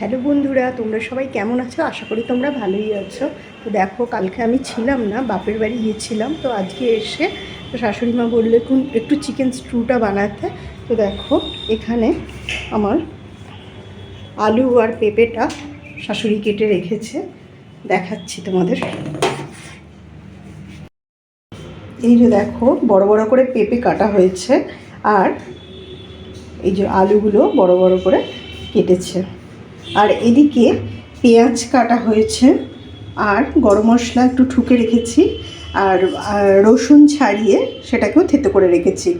Hello বন্ধুরা, তোমরা সবাই কেমন আছো? আশা করি তোমরা ভালোই আছো। তো দেখো, কালকে আমি ছিলাম না, বাপের বাড়ি গিয়েছিলাম, তো আজকে এসে তো শাশুড়ি মা বললে "কোন- একটু চিকেন স্ট্রুটা বানাতে। তো দেখো, এখানে আমার আলু আর পেঁপেটা শাশুড়ি কেটে রেখেছে। দেখাচ্ছি তোমাদের। এই যে দেখো, বড় বড় করে পেঁপে কাটা হয়েছে, আর এই যে আলুগুলো বড় বড় করে কেটেছে। আর এদিকে পেঁয়াজ কাটা হয়েছে, আর গরম মশলা একটু ঠুকে রেখেছি, আর রসুন ছাড়িয়ে সেটাকেও থেতো করে রেখেছি।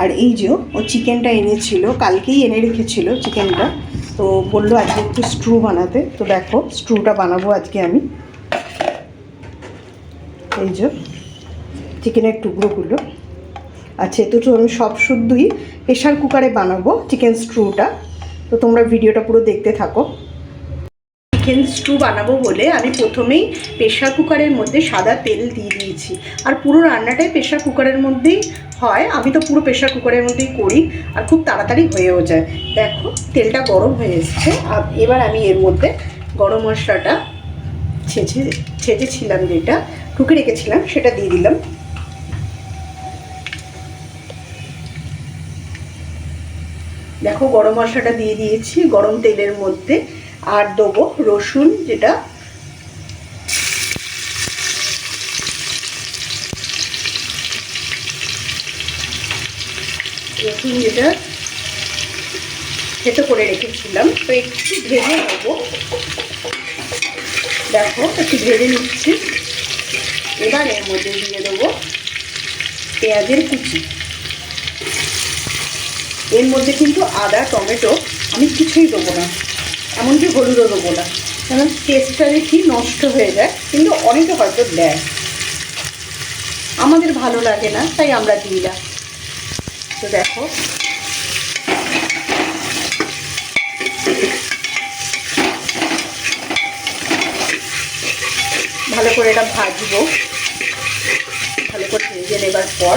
আর এই যে ও চিকেনটা এনেছিল, কালকেই এনে রেখেছিল চিকেনটা, তো বলল আজকে একটু স্ট্রু বানাতে, তো দেখো স্ট্রুটা বানাবো আজকে আমি। এই যে চিকেনের টুকরোগুলো। আচ্ছা তো আমি সব শুদ্ধই প্রেশার কুকারে বানাবো চিকেন স্ট্রুটা তো তোমরা ভিডিওটা পুরো দেখতে থাকো। চিকেন স্টু বানাবো বলে আমি প্রথমেই প্রেশার কুকারের মধ্যে সাদা তেল দিয়ে দিয়েছি। আর পুরো রান্নাটাই প্রেশার কুকারের মধ্যেই হয়। আমি তো পুরো প্রেশার কুকারের মধ্যেই করি আর খুব তাড়াতাড়ি হয়েও যায়। দেখো, তেলটা গরম হয়ে এসছে। আর এবার আমি এর মধ্যে গরম মশলাটা ছেঁচে, ছেঁচেছিলাম যেটা, ঢুকে রেখেছিলাম, সেটা দিয়ে দিলাম। দেখো গরম মশলাটা দিয়ে দিয়েছি, গরম তেলের মধ্যে, আর দেবো রসুন যেটা রসুন যেটা থেতো করে রেখেছিলাম, তো একটু ভেজে নেব। দেখো, একটু ভেজে নিচ্ছি। এবার এর মধ্যে দিয়ে দেবো পেঁয়াজের কুচি। এর মধ্যে কিন্তু আদা, টমেটো আমি কিছুই দেবো না। এমনকি হলুদও দেবো না। কারণ টেস্টটা দেখি নষ্ট হয়ে যায়, কিন্তু অনেকে হয়তো দেয়। আমাদের ভালো লাগে না, তাই আমরা দিই না। তো দেখো। ভালো করে এটা ভাজবো। ভালো করে ভেজে নেবার পর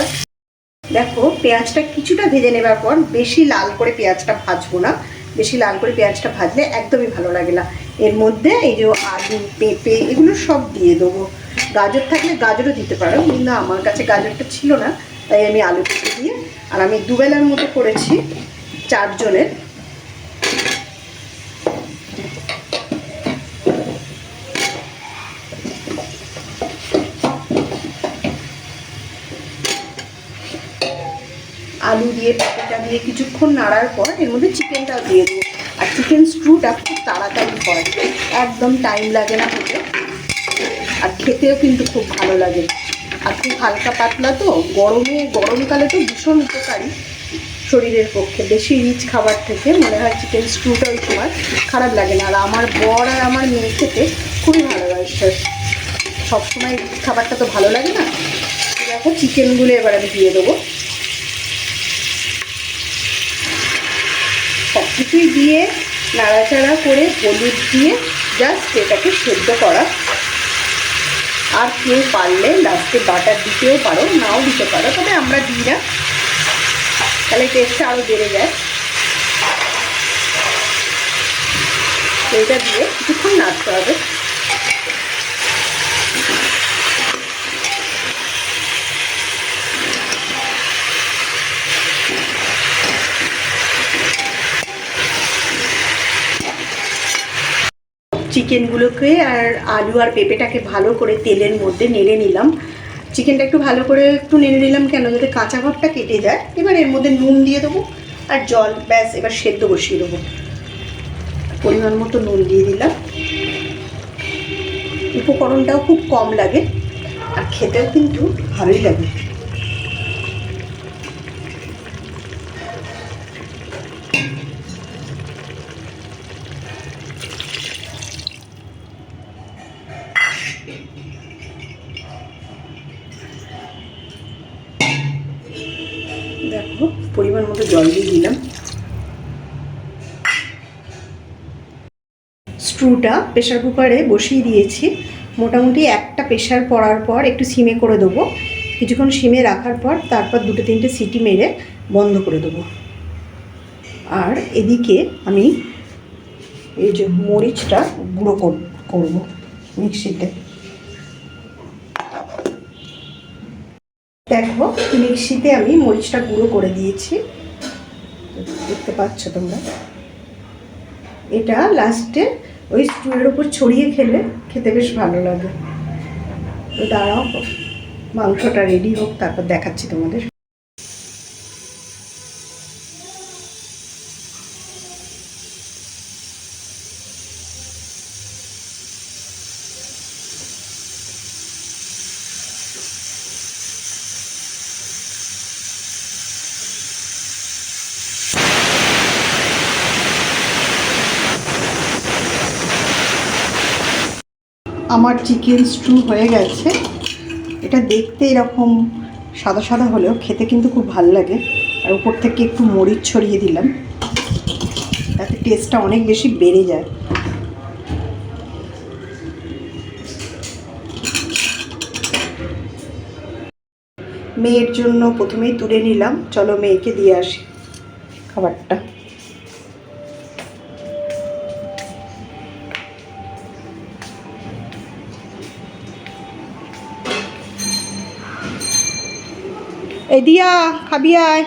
দেখো, পেঁয়াজটা কিছুটা ভেজে নেবার পর বেশি লাল করে পেঁয়াজটা ভাজবো না। বেশি লাল করে পেঁয়াজটা ভাজলে একদমই ভালো লাগে না। এর মধ্যে এই যে আলু, পেঁপে, এগুলো সব দিয়ে দেবো। গাজর থাকলে গাজরও দিতে পারো, কিন্তু আমার কাছে গাজরটা ছিল না, তাই আমি আলু পেঁপে দিয়ে, আর আমি দুবেলার মতো করেছি, চারজনের। আলু দিয়ে পেঁপেটা দিয়ে কিছুক্ষণ নাড়ার পর এর মধ্যে চিকেনটাও দিয়ে দেবো। আর চিকেন স্ট্রুটা খুব তাড়াতাড়ি হয়, একদম টাইম লাগে না হতে আর খেতেও কিন্তু খুব ভালো লাগে। আর খুব হালকা পাতলা তো, গরমে, গরমকালে তো ভীষণ উপকারী শরীরের পক্ষে। বেশি রিচ খাবার থেকে মনে হয় চিকেন স্ট্রুটা ওই সময় খারাপ লাগে না। আর আমার বর আর আমার মেয়ে খেতে খুবই ভালোবাসে। সবসময় খাবারটা তো ভালো লাগে না। দেখো চিকেনগুলো এবার আমি দিয়ে দেবো। কিছুই দিয়ে নাড়াচাড়া করে হলুদ দিয়ে জাস্ট এটাকে সেদ্ধ করা। আর কেউ পারলে লাস্টে বাটার দিতেও পারো, নাও দিতে পারো, তবে আমরা দিই না। তাহলে টেস্টটা আরও বেড়ে যায়। সেইটা দিয়ে কিছুক্ষণ নাড়তে হবে। চিকেনগুলোকে আর আলু আর পেঁপেটাকে ভালো করে তেলের মধ্যে নেড়ে নিলাম। চিকেনটা একটু ভালো করে একটু নেড়ে নিলাম কেন? যাতে কাঁচা ভাবটা কেটে যায়। এবার এর মধ্যে নুন দিয়ে দেবো আর জল, ব্যাস, এবার সেদ্ধ বসিয়ে দেবো। পরিমাণ মতো নুন দিয়ে দিলাম। উপকরণটাও খুব কম লাগে, আর খেতেও কিন্তু ভালোই লাগে। দেখো, পরিমাণ মতো জল দিয়ে দিলাম। স্ট্রুটা প্রেশার কুকারে বসিয়ে দিয়েছি। মোটামুটি একটা প্রেশার পড়ার পর একটু সিমে করে দেবো। কিছুক্ষণ সিমে রাখার পর তারপর দুটো তিনটে সিটি মেরে বন্ধ করে দেবো। আর এদিকে আমি এই যে মরিচটা গুঁড়ো কর- করব মিক্সিতে। দেখো, মিক্সিতে আমি মরিচটা গুঁড়ো করে দিয়েছি। দেখতে পাচ্ছ তোমরা? এটা লাস্টে ওই স্টুলের উপর ছড়িয়ে খেলে খেতে বেশ ভালো লাগে। দাঁড়াও, মাংসটা রেডি হোক, তারপর দেখাচ্ছি তোমাদের। আমার চিকেন স্টু হয়ে গেছে। এটা দেখতে এরকম সাদা সাদা হলেও খেতে কিন্তু খুব ভালো লাগে। আর উপর থেকে একটু মরিচ ছড়িয়ে দিলাম। তাতে টেস্টটা অনেক বেশি বেড়ে যায়। মেয়ের জন্য প্রথমেই তুলে নিলাম। চলো মেয়েকে দিয়ে আসি। খাবারটা। এই দিয়া, খাবি আয়।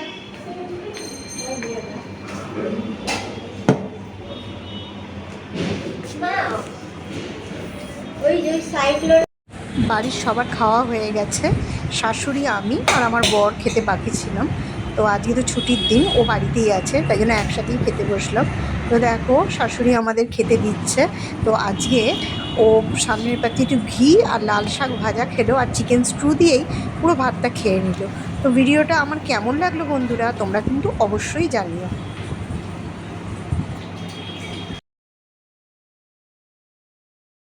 বাড়ির সবার খাওয়া হয়ে গেছে, শাশুড়ি আমি আর আমার বর খেতে বাকি ছিলাম। তো আজকে তো ছুটির দিন, ও বাড়িতেই আছে, তাই জন্য একসাথেই খেতে বসলাম। তো দেখো, শাশুড়ি আমাদের খেতে দিচ্ছে। তো আজকে ও সামনের পাতে একটু ঘি আর লাল শাক ভাজা খেলো আর চিকেন স্ট্রু দিয়েই পুরো ভাতটা খেয়ে নিল। তো ভিডিওটা আমার কেমন লাগল বন্ধুরা, তোমরা কিন্তু অবশ্যই জানিও।